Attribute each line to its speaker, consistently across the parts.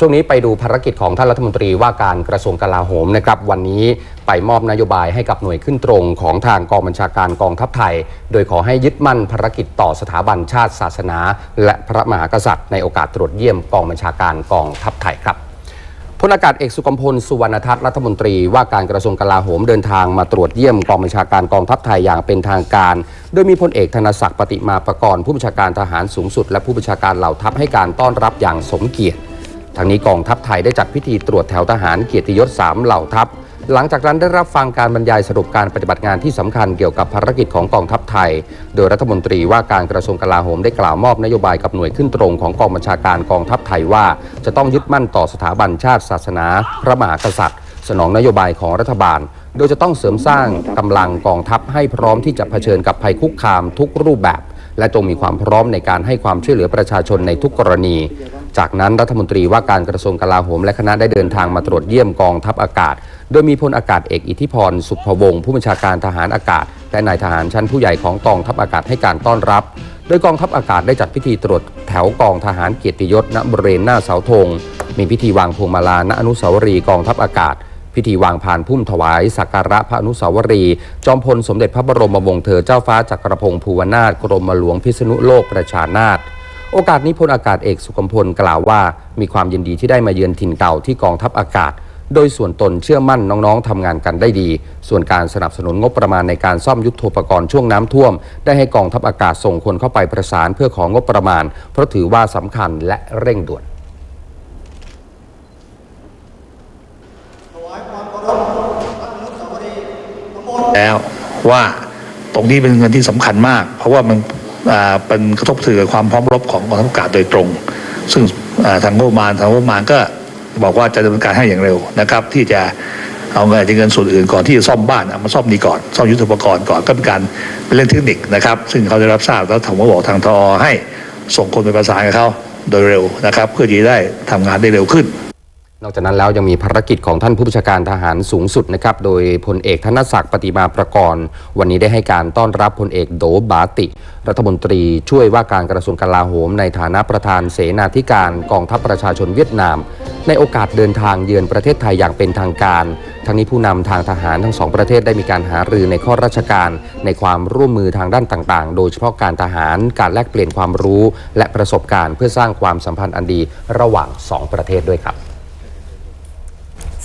Speaker 1: ช่วงนี้ไปดู
Speaker 2: ภารกิจของท่านรัฐมนตรีว่าการกระทรวงกลาโหมนะครับวันนี้ไปมอบนโยบายให้กับหน่วยขึ้นตรงของทางกองบัญชาการกองทัพไทย โดยขอให้ยึดมั่นภารกิจต่อสถาบันชาติศาสนา และพระมหากษัตริย์ในโอกาสตรวจเยี่ยมกองบัญชาการกองทัพไทยครับพลอากาศเอกสุกมพลสุวรรณทัศน์รัฐมนตรีว่าการกระทรวงกลาโหมเดินทางมาตรวจเยี่ยมกองบัญชาการกองทัพไทยอย่างเป็นทางการ โดยมีพลเอกธนศักดิ์ปฏิมาประกรณ์ผู้บัญชาการทหารสูงสุด และผู้บัญชาการเหล่าทัพให้การต้อนรับอย่างสมเกียรติ ทางนี้กองทัพไทยได้จัดพิธีตรวจแถวทหารเกียรติยศ 3 เหล่าทัพ หลังจากนั้นได้รับฟังการบรรยายสรุปการปฏิบัติงานที่สำคัญเกี่ยวกับภารกิจของกองทัพไทย โดยรัฐมนตรีว่าการกระทรวงกลาโหมได้กล่าวมอบนโยบายกับหน่วยขึ้นตรงของกองบัญชาการกองทัพไทยว่า จะต้องยึดมั่นต่อสถาบันชาติศาสนา พระมหากษัตริย์ สนองนโยบายของรัฐบาล โดยจะต้องเสริมสร้างกำลังกองทัพให้พร้อมที่จะเผชิญกับภัยคุกคามทุกรูปแบบ และจงมีความพร้อมในการให้ความช่วยเหลือประชาชนในทุกกรณี จากนั้นรัฐมนตรีว่าการกระทรวงกลาโหมและคณะได้เดินทางมาตรวจเยี่ยมกองทัพอากาศ โดยมีพลอากาศเอกอิทธิพร สุภวงศ์ผู้บัญชาการทหารอากาศ และนายทหารชั้นผู้ใหญ่ของกองทัพอากาศให้การต้อนรับ โดยกองทัพอากาศได้จัดพิธีตรวจแถวกองทหารเกียรติยศณบริเวณหน้าเสาธง มีพิธีวางพวงมาลาณอนุสาวรีย์กองทัพอากาศพิธีวางพานพุ่มถวายสักการะพระอนุสาวรีย์จอมพลสมเด็จพระบรมวงศ์เธอเจ้าฟ้าจักรพงศ์ภูวนาถกรมหลวงพิษณุโลกประชานาถ โอกาสนี้พลอากาศเอกสุกมพลกล่าวว่า มีความยินดีที่ได้มาเยือนถิ่นเก่าที่กองทัพอากาศ โดยส่วนตนเชื่อมั่นน้องๆทำงานกันได้ดี ส่วนการสนับสนุนงบประมาณในการซ่อมยุทโธปกรณ์ช่วงน้ำท่วม ได้ให้กองทัพอากาศส่งคนเข้าไปประสานเพื่อของงบประมาณ เพราะถือว่าสำคัญและเร่งด่วน
Speaker 3: แล้วว่าตรงนี้เป็นเงินที่สำคัญมาก เพราะว่ามัน เป็นกระทบถึงความพร้อมรบของกองทัพอากาศโดยตรง ซึ่งอ่าทางงบประมาณทางงบประมาณก็บอกว่าจะดำเนินการให้อย่างเร็วนะครับ ที่จะเอาเงินจากเงินส่วนอื่นก่อนที่จะซ่อมบ้านเอามาซ่อมนี้ก่อนซ่อมยุทธปกรณ์ก่อนก็เป็นการเป็นเรื่องเทคนิคนะครับ ซึ่งเขาได้รับทราบแล้วผมก็บอกทางทอให้ส่งคนไปประสานกับเขาโดยเร็วนะครับ เพื่อที่ได้ทำงานได้เร็วขึ้น
Speaker 2: นอกจากนั้นแล้วยังมีภารกิจของท่านผู้บัญชาการทหารสูงสุดนะครับ โดยพลเอกธนศักดิ์ปฏิมาประกรณ์ วันนี้ได้ให้การต้อนรับพลเอกโดบาติ รัฐมนตรีช่วยว่าการกระทรวงกลาโหม ในฐานะประธานเสนาธิการกองทัพประชาชนเวียดนาม ในโอกาสเดินทางเยือนประเทศไทยอย่างเป็นทางการ ทั้งนี้ผู้นำทางทหารทั้งสองประเทศได้มีการหารือในข้อราชการ ในความร่วมมือทางด้านต่างๆ โดยเฉพาะการทหารการแลกเปลี่ยนความรู้ และประสบการณ์เพื่อสร้างความสัมพันธ์อันดีระหว่างสองประเทศด้วยครับ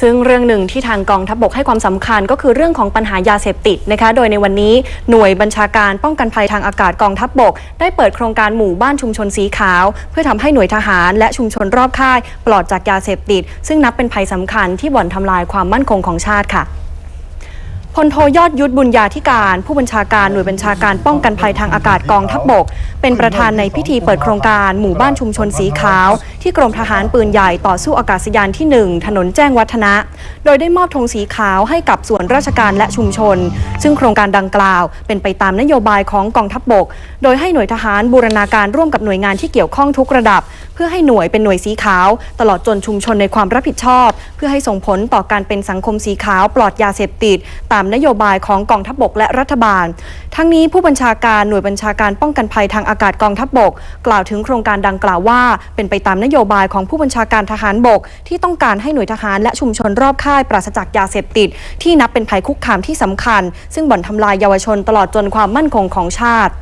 Speaker 4: ซึ่งเรื่องหนึ่งที่ทางกองทัพบกให้ความสำคัญก็คือเรื่องของปัญหายาเสพติดนะคะ โดยในวันนี้หน่วยบัญชาการป้องกันภัยทางอากาศกองทัพบก ได้เปิดโครงการหมู่บ้านชุมชนสีขาว เพื่อทำให้หน่วยทหาร และชุมชนรอบค่าย ปลอดจากยาเสพติด ซึ่งนับเป็นภัยสำคัญที่บ่อนทำลายความมั่นคงของชาติค่ะ พลโทยอดยุทธบุญญาธิการ ผู้บัญชาการหน่วยบัญชาการป้องกันภัยทางอากาศกองทัพบบก เป็นประธานในพิธีเปิดโครงการหมู่บ้านชุมชนสีขาว ที่กรมทหารปืนใหญ่ต่อสู้อากาศยานที่ 1 ถนนแจ้งวัฒนะ โดยได้มอบธงสีขาวให้กับส่วนราชการและชุมชน ซึ่งโครงการดังกล่าว เป็นไปตามนโยบายของกองทัพบบก โดยให้หน่วยทหารบูรณาการร่วมกับหน่วยงานที่เกี่ยวข้องทุกระดับ เพื่อให้หน่วยเป็นหน่วยสีขาว ตลอดจนชุมชนในความรับผิดชอบ เพื่อให้ส่งผลต่อการเป็นสังคมสีขาวปลอดยาเสพติดตามามนโยบายของกองทัพบกและรัฐบาล ทั้งนี้ผู้บัญชาการหน่วยบัญชาการป้องกันภัยทางอากาศกองทัพบก กล่าวถึงโครงการดังกล่าวว่า เป็นไปตามนโยบายของผู้บัญชาการทหารบก ที่ต้องการให้หน่วยทหารและชุมชนรอบค่ายปราศจากยาเสพติด ที่นับเป็นภัยคุกคามที่สำคัญ ซึ่งบ่อนทำลายเยาวชนตลอดจนความมั่นคงของชาติ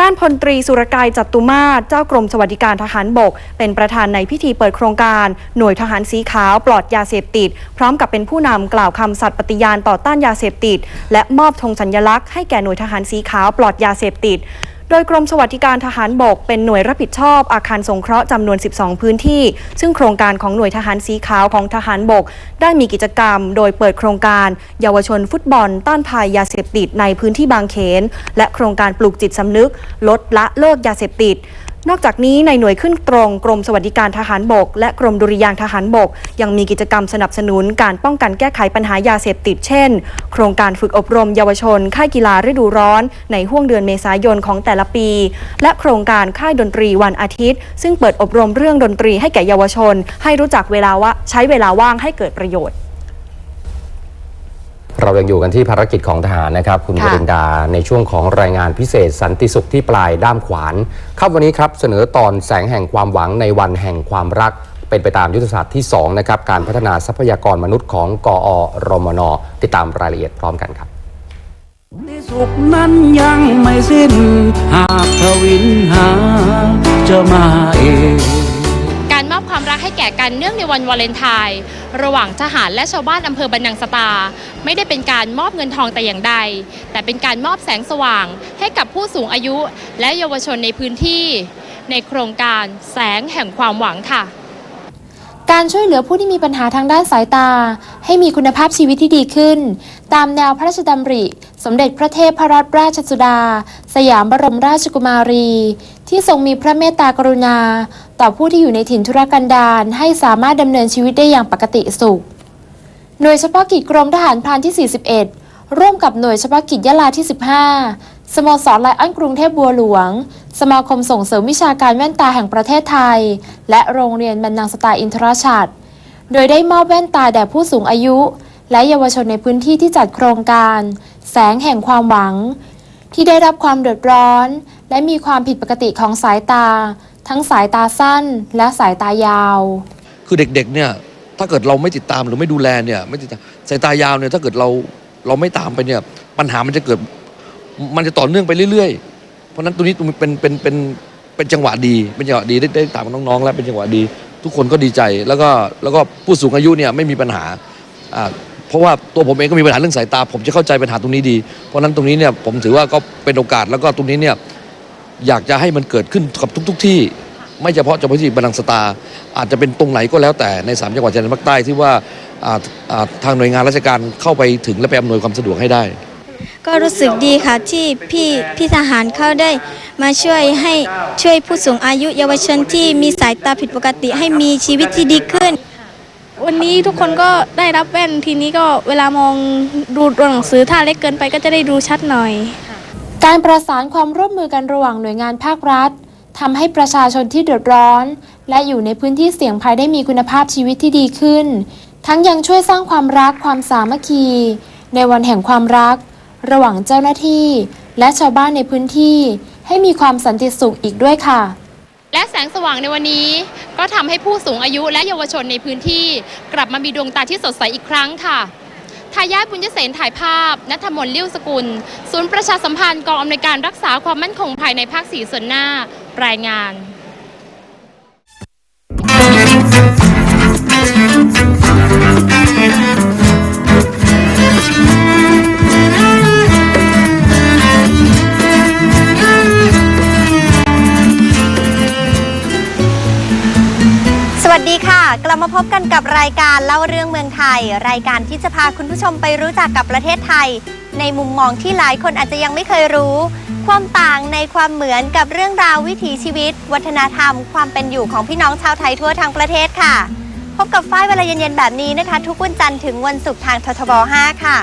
Speaker 4: ด้านพลตรีสุรกายจัตุมาศเจ้ากรมสวัสดิการทหารบก เป็นประธานในพิธีเปิดโครงการ หน่วยทหารสีขาวปลอดยาเสพติด พร้อมกับเป็นผู้นำกล่าวคำสัตย์ปฏิญาณต่อต้านยาเสพติด และมอบธงสัญลักษณ์ให้แก่หน่วยทหารสีขาวปลอดยาเสพติด โดยกรมสวัสดิการทหารบกเป็นหน่วยรับผิดชอบอาคารสงเคราะห์จำนวน 12 พื้นที่ ซึ่งโครงการของหน่วยทหารสีขาวของทหารบก ได้มีกิจกรรม โดยเปิดโครงการ เยาวชนฟุตบอล ต้านภัยยาเสพติดในพื้นที่บางเขน และโครงการปลูกจิตสำนึก ลดละเลิกยาเสพติด นอกจากนี้ในหน่วยขึ้นตรงกรมสวัสดิการทหารบก และกรมดุริยางทหารบก ยังมีกิจกรรมสนับสนุนการป้องกันแก้ไขปัญหายาเสพติดเช่น โครงการฝึกอบรมเยาวชน ค่ายกีฬาฤดูร้อน ในห่วงเดือนเมษายนของแต่ละปี และโครงการค่ายดนตรีวันอาทิตย์ ซึ่งเปิดอบรมเรื่องดนตรีให้แก่เยาวชน ให้รู้จักเวลาว่าใช้เวลาว่างให้เกิดประโยชน์
Speaker 2: เรายังอยู่กันที่ภารกิจของทหารนะครับ คุณ
Speaker 4: ค่ะ
Speaker 2: บรินดาในช่วงของรายงานพิเศษสันติสุขที่ปลายด้ามขวานครับวันนี้ครับเสนอตอนแสงแห่งความหวังในวันแห่งความรัก เป็นไปตามยุทธศาสตร์ที่2นะครับการพัฒนาทรัพยากรมนุษย์ของกอรมนติดตามรายละเอียดพร้อมกันครับ
Speaker 5: ที่สุขนั้นยังไม่สิ้น หากทวินหาจะมาเอง้
Speaker 6: แก่กันเนื่องในวันวาเลนไทน์ระหว่างทหารและชาวบ้านอำเภอบันนังสตา ไม่ได้เป็นการมอบเงินทองแต่อย่างใด แต่เป็นการมอบแสงสว่าง ให้กับผู้สูงอายุและเยาวชนในพื้นที่ ในโครงการแสงแห่งความหวังค่ะ
Speaker 7: การช่วยเหลือผู้ที่มีปัญหาทางด้านสายตา ให้มีคุณภาพชีวิตที่ดีขึ้น ตามแนวพระราชดำริ สมเด็จพระเทพพรัตนราชสุดา สยามบรมราชกุมารี ที่ทรงมีพระเมตตากรุณา ต่อผู้ที่อยู่ในถิ่นธุรกันดารให้สามารถดำเนินชีวิตได้อย่างปกติสุข หน่วยเฉพาะกิจกรมทหารพรานที่ 41 ร่วมกับหน่วยเฉพาะกิจยะลาที่ 15 สโมสรไลออนกรุงเทพบัวหลวง สมาคมส่งเสริมวิชาการแว่นตาแห่งประเทศไทย และโรงเรียนบรรนังสตาอินทรชัดโดยได้มอบแว่นตาแด่ผู้สูงอายุ และเยาวชนในพื้นที่ที่จัดโครงการ แสงแห่งความหวัง ที่ได้รับความเดือดร้อน และมีความผิดปกติของสายตา ทั้งสายตาสั้นและสายตายาว
Speaker 8: คือเด็กๆเนี่ยถ้าเกิดเราไม่ติดตามหรือไม่ดูแลเนี่ยไม่ติดตามสายตายาวเนี่ยถ้าเกิดเราเราไม่ตามไปเนี่ยปัญหามันจะเกิดมันจะต่อเนื่องไปเรื่อยๆ เพราะนั้นตรงนี้เป็นเป็นเป็นเป็นจังหวะดีเป็นจังหวะดีได้ได้ตามน้องๆ แล้วเป็นจังหวะดี ทุกคนก็ดีใจแล้วก็แล้วก็ผู้สูงอายุเนี่ยไม่มีปัญหาอ่าเพราะว่าตัวผมเองก็มีปัญหาเรื่องสายตา ผมจะเข้าใจปัญหาตรงนี้ดี เพราะนั้นตรงนี้เนี่ยผมถือว่าก็เป็นโอกาสแล้วก็ตรงนี้เนี่ย อยากจะให้มันเกิดขึ้นกับทุก ๆ ที่ ไม่เฉพาะเฉพาะที่บันลังสตา อาจจะเป็นตรงไหนก็แล้วแต่ในสามจังหวัดชายแดนภาคใต้ที่ว่าอ่าอ่าทางหน่วยงานราชการเข้าไปถึงและไปอำนวยความสะดวกให้ได้
Speaker 9: ก็รู้สึกดีค่ะที่พี่พี่ทหารเขาได้ มาช่วยให้ช่วยผู้สูงอายุเยาวชนที่มีสายตาผิดปกติให้มีชีวิตที่ดีขึ้น
Speaker 10: วันนี้ทุกคนก็ได้รับแว่นทีนี้ก็เวลามองดูตัวหนังสือถ้าเล็กเกินไปก็จะได้ดูชัดหน่อย
Speaker 7: การประสานความร่วมมือกันระหว่างหน่วยงานภาครัฐทำให้ประชาชนที่เดือดร้อน และอยู่ในพื้นที่เสี่ยงภัยได้มีคุณภาพชีวิตที่ดีขึ้น ทั้งยังช่วยสร้างความรักความสามัคคี ในวันแห่งความรัก ระหว่างเจ้าหน้าที่ และชาวบ้านในพื้นที่ ให้มีความสันติสุขอีกด้วยค่ะ
Speaker 6: และแสงสว่างในวันนี้ ก็ทำให้ผู้สูงอายุและเยาวชนในพื้นที่ กลับมามีดวงตาที่สดใสอีกครั้งค่ะ ทายาทบุญยเสนถ่ายภาพนัทมนเลี้ยวสกุล ศูนย์ประชาสัมพันธ์กองอำนวยการรักษาความมั่นคงภายในภาคสี่ส่วนหน้า รายงาน
Speaker 9: ลับมาพบกันกับรายการเล่าเรื่องเมืองไทย รายการที่จะพาคุณผู้ชมไปรู้จักกับประเทศไทย ในมุมมองที่หลายคนอาจจะยังไม่เคยรู้ ความต่างในความเหมือนกับเรื่องราววิถีชีวิต วัฒนธรรม ความเป็นอยู่ของพี่น้องชาวไทยทั่วทั้งประเทศค่ะ พบกับฝ้ายเวลาเย็นๆแบบนี้นะคะ ทุกวันจันทร์ถึงวันศุกร์ทางททบ 5 ค่ะ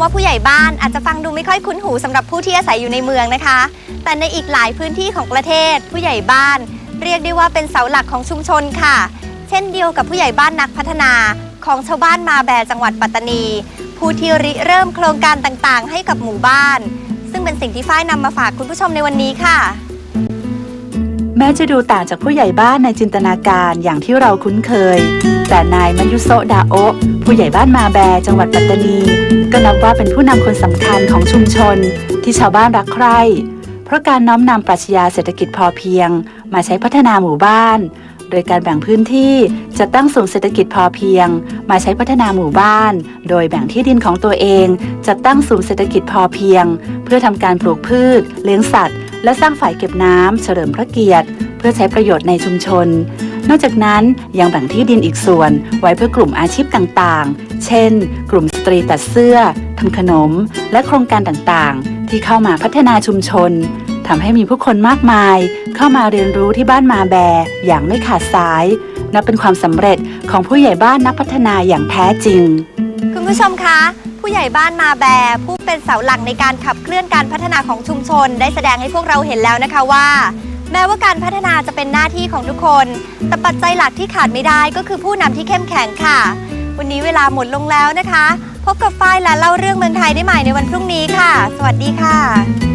Speaker 9: ำว่าผู้ใหญ่บ้านอาจจะฟังดูไม่ค่อยคุ้นหูสำหรับผู้ที่อาศัยอยู่ในเมืองนะคะ แต่ในอีกหลายพื้นที่ของประเทศ ผู้ใหญ่บ้าน เรียกได้ว่าเป็นเสาหลักของชุมชนค่ะ เช่นเดียวกับผู้ใหญ่บ้านนักพัฒนาของชาวบ้านมาแบจังหวัดปัตตานี ผู้ที่ริเริ่มโครงการต่างๆ ให้กับหมู่บ้าน ซึ่งเป็นสิ่งที่ฝ้ายนำมาฝากคุณผู้ชมในวันนี้ค่ะ
Speaker 11: แม้จะดูต่างจากผู้ใหญ่บ้านในจินตนาการอย่างที่เราคุ้นเคย แต่นายมัยุโซดาโอผู้ใหญ่บ้านมาแบจังหวัดปัตตานี ก็นับว่าเป็นผู้นำคนสำคัญของชุมชน ที่ชาวบ้านรักใคร่ เพราะการน้อมนำปรัชญาเศรษฐกิจพอเพียง มาใช้พัฒนาหมู่บ้าน โดยการแบ่งพื้นที่จัดตั้งศูนย์เศรษฐกิจพอเพียง มาใช้พัฒนาหมู่บ้าน โดยแบ่งที่ดินของตัวเองจัดตั้งศูนย์เศรษฐกิจพอเพียง เพื่อทำการปลูกพืช เลี้ยงสัตว์ และสร้างฝ่ายเก็บน้ำเฉลิมพระเกียรติ เพื่อใช้ประโยชน์ในชุมชน นอกจากนั้นยังแบ่งที่ดินอีกส่วน ไว้เพื่อกลุ่มอาชีพต่างๆ เช่น กลุ่มสตรีตัดเสื้อทำขนม และโครงการต่างๆ ที่เข้ามาพัฒนาชุมชนทำให้มีผู้คนมากมาย เข้ามาเรียนรู้ที่บ้านมาแบ อย่างไม่ขาดสาย นับเป็นความสำเร็จของผู้ใหญ่บ้านนักพัฒนาอย่างแท้จริง
Speaker 9: คุณผู้ชมคะ ผู้ใหญ่บ้านมาแบผู้เป็นเสาหลักในการขับเคลื่อนการพัฒนาของชุมชน ได้แสดงให้พวกเราเห็นแล้วนะคะว่า แม้ว่าการพัฒนาจะเป็นหน้าที่ของทุกคน แต่ปัจจัยหลักที่ขาดไม่ได้ก็คือผู้นำที่เข้มแข็งค่ะ วันนี้เวลาหมดลงแล้วนะคะ พบกับฝ้ายและเล่าเรื่องเมืองไทยได้ใหม่ในวันพรุ่งนี้ค่ะ สวัสดีค่ะ